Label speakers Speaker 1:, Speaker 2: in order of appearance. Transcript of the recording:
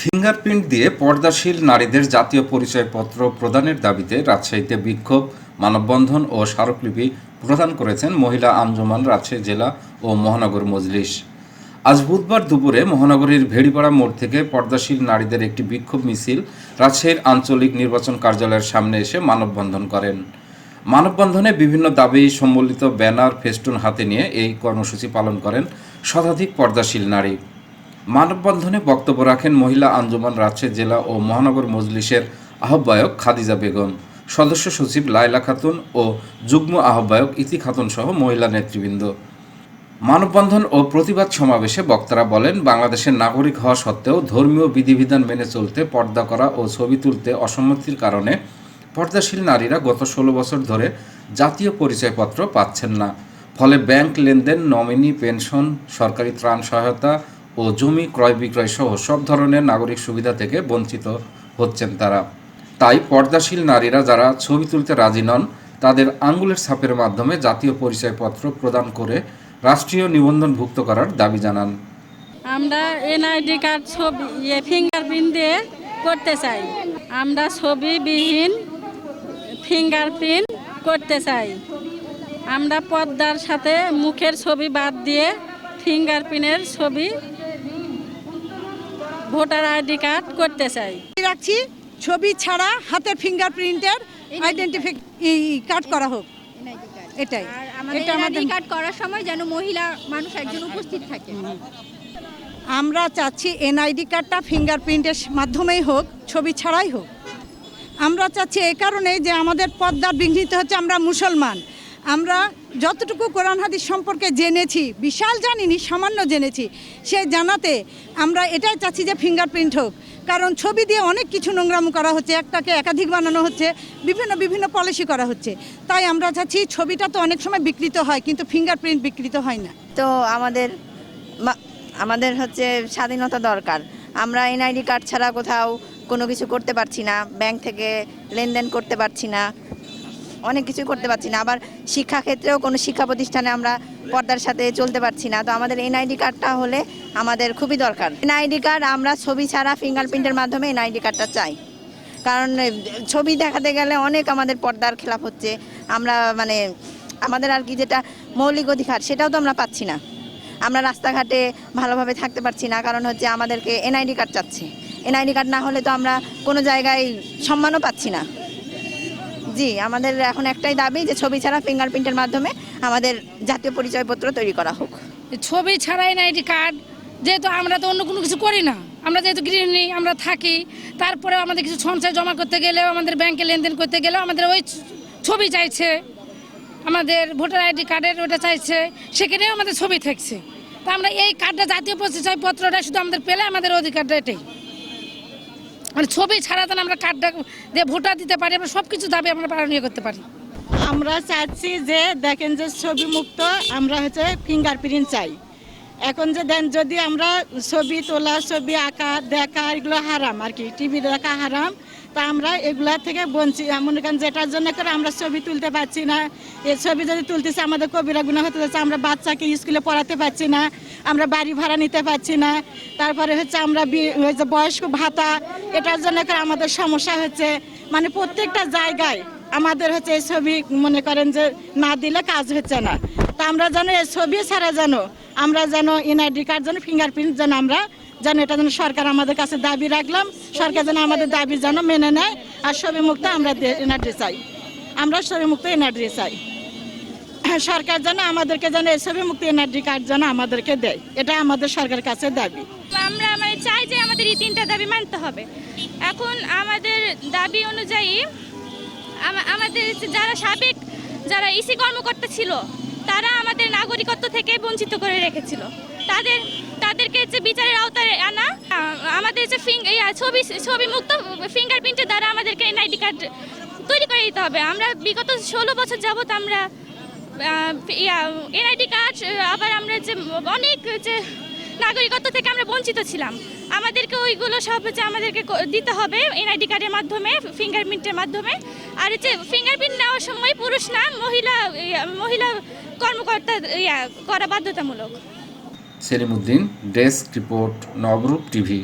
Speaker 1: Fingerprint দিয়ে পর্দাশীল নারীদের জাতীয় পরিচয়পত্র প্রদানের দাবিতে রাজশাহীতে বিক্ষোভ, মানববন্ধন ও স্মারকলিপি প্রদান করেছেন মহিলা আঞ্জুমান রাজশাহী জেলা ও মহানগর মজলিস। আজ বুধবার দুপুরে মহানগরীর ভেড়িপাড়া মোড় থেকে পর্দাশীল নারীদের একটি বিক্ষোভ মিছিল রাজশাহীর আঞ্চলিক নির্বাচন কার্যালয়ের সামনে এসে মানববন্ধন করেন। মানববন্ধনে বিভিন্ন দাবি, সম্বলিত ব্যানার, ফেস্টুন হাতে নিয়ে এই কর্মসূচি পালন করেন শতাধিক পর্দাশীল নারী। মানববন্ধনে বক্তব্য রাখেন মহিলা আঞ্জুমান রাজশাহী জেলা ও মহানগর মজলিসের আহ্বায়ক খাদিজা বেগম, সদস্য সচিব লাইলা খাতুন ও যুগ্ম আহ্বায়ক ইতি খাতুন সহ মহিলা নেতৃবৃন্দ। মানববন্ধন ও প্রতিবাদ সমাবেশে বক্তারা বলেন, বাংলাদেশের নাগরিক হওয়া সত্ত্বেও ধর্মীয় বিধিবিধান মেনে চলতে, পর্দা করা ও ছবি তুলতে অসম্মতির কারণে পর্দাশীল নারীরা গত ষোলো বছর ধরে জাতীয় পরিচয়পত্র পাচ্ছেন না। ফলে ব্যাংক লেনদেন, নমিনি, পেনশন, সরকারি ত্রাণ সহায়তা ও জমি ক্রয় বিক্রয় সহ সব ধরনের নাগরিক সুবিধা থেকে বঞ্চিত হচ্ছেন তারা। তাই পর্দাশীল নারীরা যারা ছবি তুলতে রাজি নন, তাদের আঙ্গুলের ছাপের মাধ্যমে জাতীয় পরিচয়পত্র প্রদান করে রাষ্ট্রীয় নিবন্ধনভুক্ত করার দাবি জানান।
Speaker 2: আমরা এনআইডি কার্ড ছবি ইয়ে ফিঙ্গারপ্রিন্ট দিয়ে করতে চাই। আমরা ছবিবিহীন ফিঙ্গারপ্রিন্ট করতে চাই। আমরা পর্দার সাথে মুখের ছবি বাদ দিয়ে ফিঙ্গারপ্রিন্টের ছবি ভোটার আইডি কার্ড করতে চাই।
Speaker 3: রাখছি ছবি ছাড়া হাতের ফিঙ্গারপ্রিন্টের আইডেন্টিফিক কার্ড। করা হোক। এটাই। এটা আমাদের
Speaker 4: কার্ড করার সময় যেন মহিলা মানুষ একজন উপস্থিত থাকে।
Speaker 3: আমরা চাচ্ছি এনআইডি কার্ডটা ফিঙ্গারপ্রিন্টের মাধ্যমেই হোক ছবি ছাড়াই হোক। আমরা চাচ্ছি এই কারণে যে আমাদের পদ্মার বিঘ্নিত হচ্ছে আমরা মুসলমান। আমরা যতটুকু কোরআন হাদিস সম্পর্কে জেনেছি, বিশাল জানিনি, সামান্য জেনেছি, সে জানাতে আমরা এটাই চাচ্ছি যে ফিঙ্গারপ্রিন্ট হোক। কারণ ছবি দিয়ে অনেক কিছু নোংরামো করা হচ্ছে, একটাকে একাধিক বানানো হচ্ছে, বিভিন্ন বিভিন্ন পলিসি করা হচ্ছে। তাই আমরা চাচ্ছি ছবিটা তো অনেক সময় বিকৃত হয়, কিন্তু ফিঙ্গারপ্রিন্ট বিকৃত হয় না।
Speaker 5: তো আমাদের আমাদের হচ্ছে স্বাধীনতা দরকার। আমরা এনআইডি কার্ড ছাড়া কোথাও কোনো কিছু করতে পারছি না, ব্যাংক থেকে লেনদেন করতে পারছি না। অনেক কিছু করতে পারছি না। আবার শিক্ষাক্ষেত্রেও কোনো শিক্ষা প্রতিষ্ঠানে আমরা পর্দার সাথে চলতে পারছি না। তো আমাদের এনআইডি কার্ডটা হলে আমাদের খুবই দরকার। এনআইডি কার্ড, আমরা ছবি ছাড়া ফিঙ্গারপ্রিন্টের মাধ্যমে এনআইডি কার্ডটা চাই। কারণ ছবি দেখাতে গেলে অনেক আমাদের পর্দার খেলাপ হচ্ছে। আমরা মানে আমাদের আর কি যেটা মৌলিক অধিকার, সেটাও তো আমরা পাচ্ছি না। আমরা রাস্তাঘাটে ভালোভাবে থাকতে পারছি না। কারণ হচ্ছে আমাদেরকে এনআইডি কার্ড চাচ্ছে। এনআইডি কার্ড না হলে তো আমরা কোনো জায়গায় সম্মানও পাচ্ছি না। জি, আমাদের এখন একটাই দাবি যে ছবি ছাড়া ফিঙ্গারপ্রিন্টের মাধ্যমে আমাদের জাতীয় পরিচয়পত্র তৈরি করা হোক।
Speaker 6: ছবি ছাড়াই আইডি কার্ড। যেহেতু আমরা তো অন্য কোনো কিছু করি না, আমরা যেহেতু গৃহিণী, আমরা থাকি তারপরে আমাদের কিছু সঞ্চয় জমা করতে গেলেও, আমাদের ব্যাংকে লেনদেন করতে গেলেও আমাদের ওই ছবি চাইছে। আমাদের ভোটার আইডি কার্ডের ওটা চাইছে, সেখানেও আমাদের ছবি থাকছে। তা আমরা এই কার্ডটা জাতীয় পরিচয়পত্রটা শুধু আমাদের পেলে আমাদের অধিকারটা এটাই। মানে ছবি ছাড়া তাহলে আমরা কার্ডটা দিয়ে ভোটার দিতে পারি, আমরা সব কিছু দাবি আমরা পালনীয় করতে পারি।
Speaker 7: আমরা চাচ্ছি যে দেখেন যে ছবি মুক্ত, আমরা হচ্ছে ফিঙ্গারপ্রিন্ট চাই। এখন যে দেন যদি আমরা ছবি তোলা, ছবি আঁকা, দেখা, এগুলো হারাম আর কি টিভি দেখা হারাম। তা আমরা এগুলা থেকে বঞ্চিত মনে করেন যেটার জন্য করে আমরা ছবি তুলতে পারছি না। এই ছবি যদি তুলতেছে আমাদের কবিরা গুণা হতে যাচ্ছে, আমরা বাচ্চাকে স্কুলে পড়াতে পারছি না, আমরা বাড়ি ভাড়া নিতে পারছি না। তারপরে হচ্ছে আমরা বয়স্ক ভাতা, এটার জন্য করে আমাদের সমস্যা হচ্ছে। মানে প্রত্যেকটা জায়গায় আমাদের হচ্ছে এই ছবি মনে করেন যে না দিলে কাজ হচ্ছে না। তা আমরা যেন এই ছবি ছাড়া যেন, আমরা যেন এনআইডি কার্ড যেন ফিঙ্গারপ্রিন্ট যেন আমরা যেন এটা যেন সরকার আমাদের কাছে দাবি রাখলাম, সরকার যেন আমাদের দাবি যেন মেনে নেয়, আর ছবি মুক্ত আমরা এনআরডি চাই। আমরা ছবি মুক্ত এনার্জি চাই। সরকার যেন আমাদেরকে যেন এই ছবি মুক্ত এনআরডি কার্ড যেন আমাদেরকে দেয়, এটা আমাদের সরকারের কাছে দাবি।
Speaker 8: আমরা মানে চাই যে আমাদের এই তিনটা দাবি মানতে হবে। এখন আমাদের দাবি অনুযায়ী আমাদের যারা সাবেক, যারা ইসি কর্মকর্তা ছিল, তারা আমাদের নাগরিকত্ব থেকে বঞ্চিত করে রেখেছিল। তাদের তাদেরকে যে বিচারের আওতায় আনা। আমাদের যে ছবি ছবি মুক্ত ফিঙ্গারপ্রিন্টের দ্বারা আমাদেরকে এনআইডি কার্ড তৈরি করে দিতে হবে। আমরা বিগত ষোলো বছর যাবত আমরা এনআইডি কার্ড আবার আমরা যে অনেক যে নাগরিকত্ব থেকে আমরা বঞ্চিত ছিলাম। আমাদেরকে ওইগুলো সব হচ্ছে আমাদেরকে দিতে হবে এনআইডি কার্ডের মাধ্যমে ফিঙ্গারপ্রিন্টের মাধ্যমে। আর হচ্ছে ফিঙ্গারপ্রিন্ট নেওয়ার সময় পুরুষ না মহিলা মহিলা কর্মকর্তা ইয়া, করা বাধ্যতামূলক।
Speaker 1: Selimuddin desk report Nabarup TV.